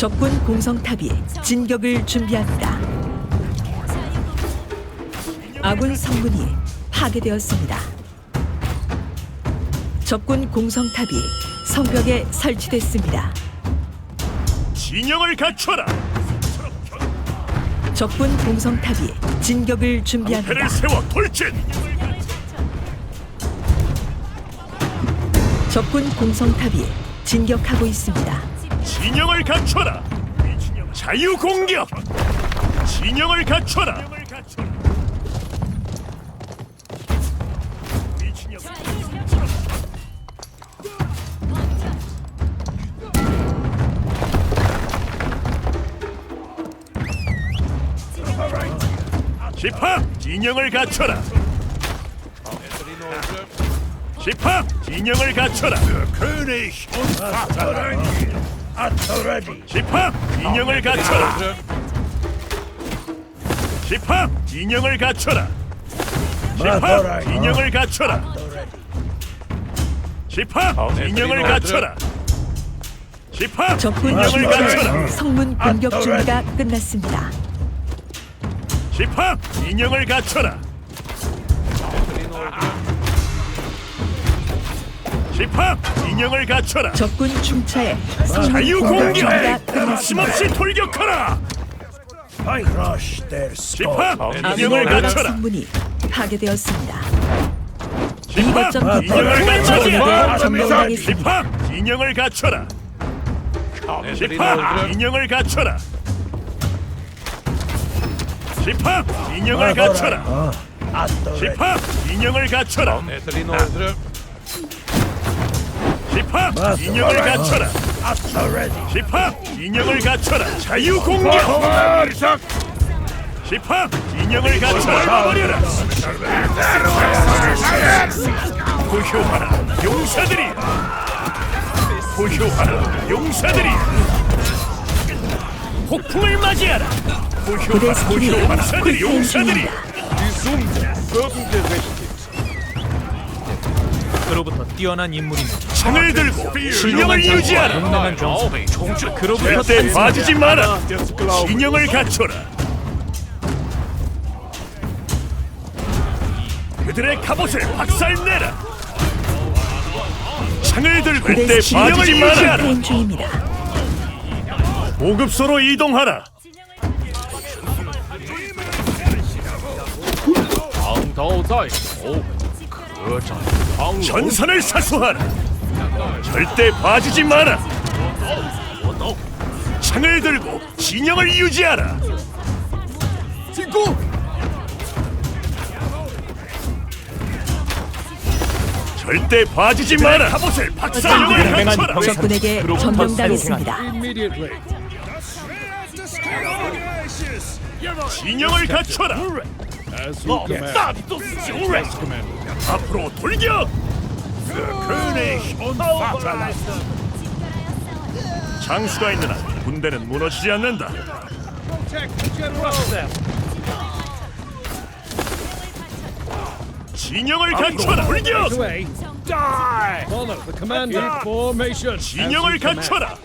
적군 공성탑이 진격을 준비합니다. 아군 성문이 파괴되었습니다. 적군 공성탑이 성벽에 설치됐습니다. 진영을 갖춰라. 적군 공성탑이 진격을 준비합니다. 배를 세워 돌진. 적군 공성탑이 진격하고 있습니다. 진영을 갖춰라. 자유 공격. 진영을 갖춰라. 집합 진영을 갖춰라. 집합 진영을 갖춰라. 집합 진영을 갖춰라. 집합 진영을 갖춰라. 집합 진영을 갖춰라. 집합 진영을 갖춰라. 집합 적군 진영을 갖춰라. 성문 공격 준비가 끝났습니다. 집합 진영을 갖춰라. 집합 진영을 갖춰라. 적군 성문 자유 공격. 거침없이 돌격하라. Crush their skull. 집합 아군의 진영을 연락 갖춰라. 성문이 파괴되었습니다. 집합 디포가 갖춰라. 집합 진영을 갖춰라. 집합 진영을 갖춰라. 집합 진영을 갖춰라. 집합 진영을 갖춰라. 집합 진영을 갖춰라. 집합 진영을 갖춰라. 자유 공격. 집합 진영을 갖춰라. 버려라. 고효하라 용사들이. 고효하라 용사들이. 폭풍을 맞이하라. 고효하라 부대 스킬이 고효 용사들이 용사들이. 그로부터 뛰어난 인물이면 창을 들고 진영을 유지하라. 용맹한 정수 그로부터 절대 빠지지 마라. 진영을 갖춰라. 그들의 갑옷을 박살내라. 창을 들고 절대 빠지지 마라. 중입니다. 보급소로 이동하라. 전선을 사수하라. 절대 빠지지 마라. 창을 들고 진영을 유지하라. 친구. 절대 빠지지 마라. 갑옷을 박살내라. 용맹한 갖춰라. 적군에게 점령당했습니다. 진영을 갖춰라. 앞으로 돌격. 장수가 있는 한 군대는 무너지지 않는다. 진영을 갖춰라. 돌격. Follow the commander formation. 진영을 갖춰라.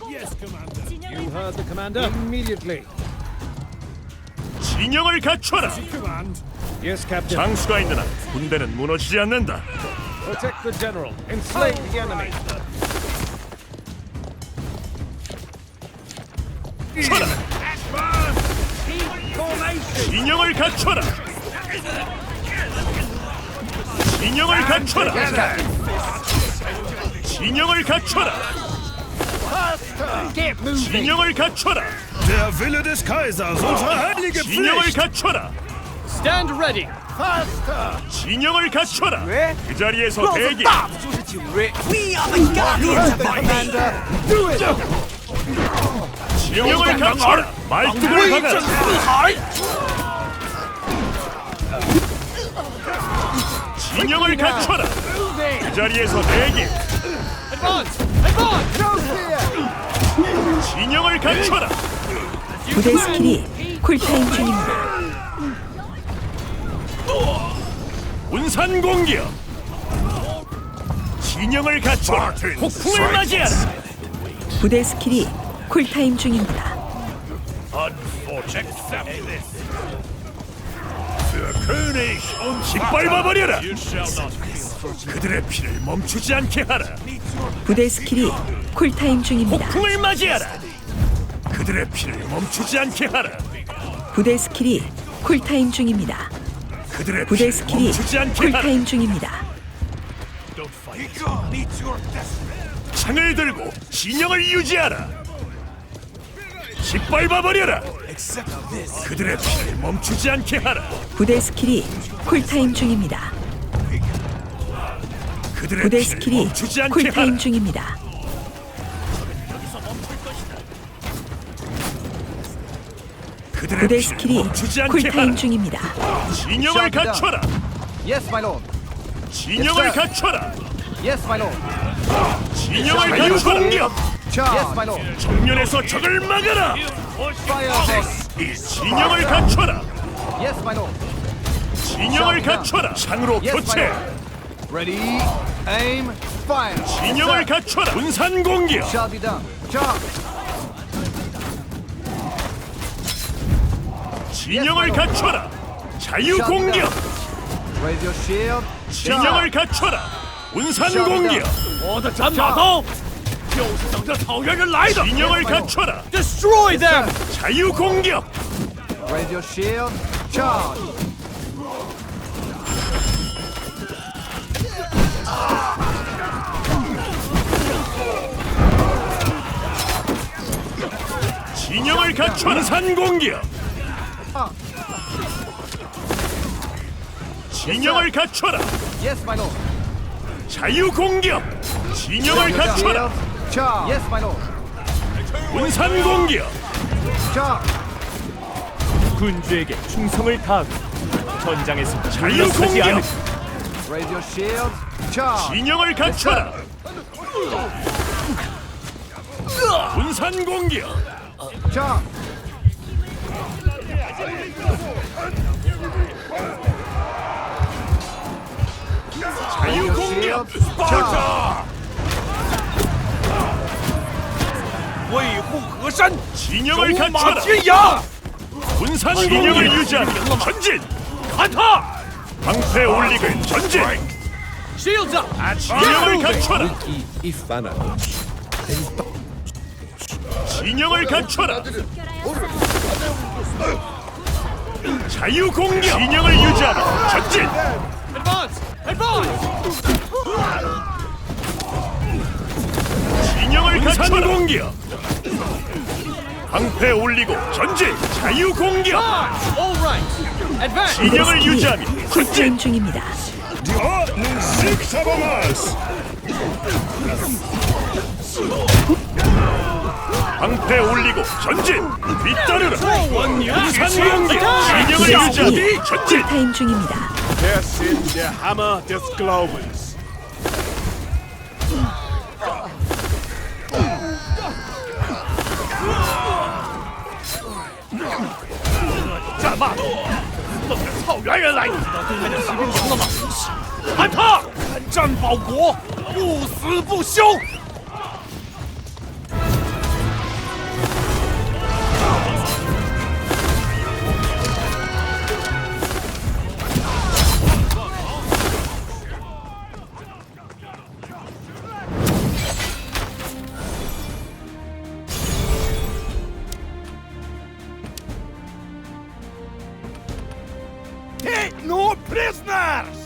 You heard the commander immediately. 진영을 갖춰라. Yes, Captain. 장수가 있는 한 군대는 무너지지 않는다. Protect the general. Enslave the enemy. 쳐라. 진영을 갖춰라. 진영을 갖춰라. 진영을 갖춰라. 진영을 갖춰라. Der Wille des Kaisers, unsere heilige 진영을 Pflicht. 갖춰라. Stand ready. 진영을 갖춰라. 그 자리에서 대기. 진영을 갖춰라. 말투를 박아라. 진영을 갖춰라. 그 자리에서 대기. Advance. Advance. 진영을 갖춰라. 부대 스킬이 쿨타임 중입니다. 운산 공격. 진영을 갖춰 폭풍을 맞이하라. 부대 스킬이 쿨타임 중입니다. 짓밟아버려라. 그들의 피를 멈추지 않게 하라. 부대 스킬이 쿨타임 중입니다. 폭풍을 맞이하라. 그들의 피를 멈추지 않게 하라. 부대 스킬이 쿨타임 중입니다. 그들의 부대 피를 스킬이 멈추지 않게 하라. 쿨타임 중입니다. 창을 들고 진영을 유지하라. 짓밟아 버려라. 그들의 피를 멈추지 않게 하라. 부대 스킬이 쿨타임 중입니다. 그들의 부대 피를 스킬이 멈추지 않게 하라. 쿨타임 중입니다. 그들의 스킬이. 쿨타임 중입니다. 진영을 갖춰라. Yes, my lord. 진영을. 갖춰라. Yes, my lord. 진영을 갖춰라. 공격. Yes, my lord. 정면에서 적을 막아라. 이 진영을 갖춰라. Yes, my lord. 진영을 갖춰라. 창으로 교체. Ready, aim, fire. 진영을. 갖춰라. 분산 공격. Shall be done. Charge. 진영을 갖춰라. 자유 공격. 진영을 갖춰라. 운산 공격. 진영을 갖춰라. 자유 공격. 진영을 갖춰라. 운산 공격. 진영을 갖춰라. Yes, my lord. 자유 공격. 진영을 갖춰라. Yes, my lord. 운산 공격. Charge. 군주에게 충성을 다하고 전장에서 자유 물러서지 공격. 않을- Raise your shield. Charge. 진영을 갖춰라. 운산 공격. 자 스파르타! 왜호그산 진영을 갖춰라! 군산 진영을 유지하며 전진! 간다! 방패 올리글 전진! 진영을 갖춰라! 진영을 갖춰라! 자유 공격! 진영을 유지하며 전진! 진영을 갖춰라. 공격. 방패 올리고 전진. 자유 공격. 진영을 유지하며 전진. 중입니다. 방패 올리고 전진. 뒤따르라. 운산 공격. 진영을 유지하며 전진. 쿨타임 중입니다. Der Sinn der Hammer des Glaubens. 骂的？等着草原人来！知道对面的骑兵营了吗？喊他！战保国，不死不休！No prisoners!